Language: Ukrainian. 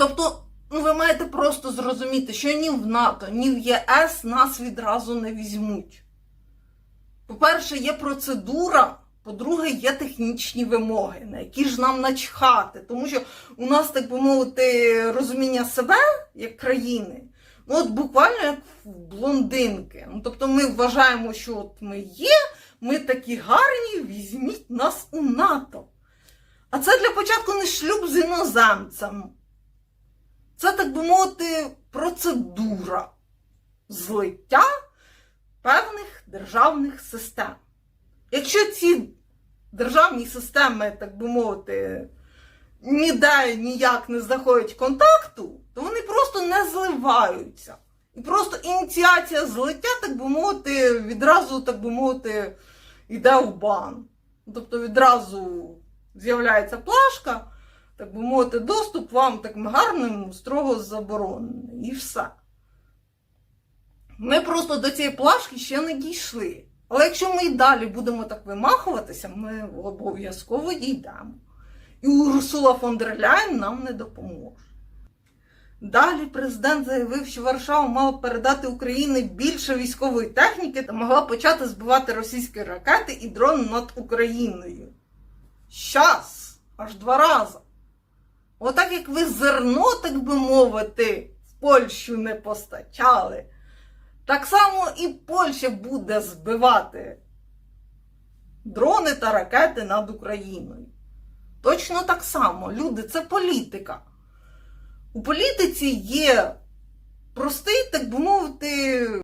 Тобто, ну ви маєте просто зрозуміти, що ні в НАТО, ні в ЄС нас відразу не візьмуть. По-перше, є процедура, по-друге, є технічні вимоги, на які ж нам начхати. Тому що у нас, так би мовити, розуміння себе як країни, ну от буквально як блондинки. Ну, тобто ми вважаємо, що от ми є, ми такі гарні, візьміть нас у НАТО. А це для початку не шлюб з іноземцем. Це, так би мовити, процедура злиття певних державних систем. Якщо ці державні системи, так би мовити, ніде ніяк не знаходять контакту, то вони просто не зливаються. І просто ініціація злиття, так би мовити, відразу, так би мовити, йде в бан. Тобто відразу з'являється плашка, так би мовити, доступ вам таким гарним строго заборонений. І все. Ми просто до цієї плашки ще не дійшли. Але якщо ми і далі будемо так вимахуватися, ми обов'язково дійдемо. І Урсула фон дер Ляйн нам не допоможе. Далі президент заявив, що Варшава мала передати Україні більше військової техніки та могла почати збивати російські ракети і дрони над Україною. Щас, аж два рази. Отак як ви зерно, так би мовити, в Польщу не постачали, так само і Польща буде збивати дрони та ракети над Україною. Точно так само, люди, це політика. У політиці є простий, так би мовити,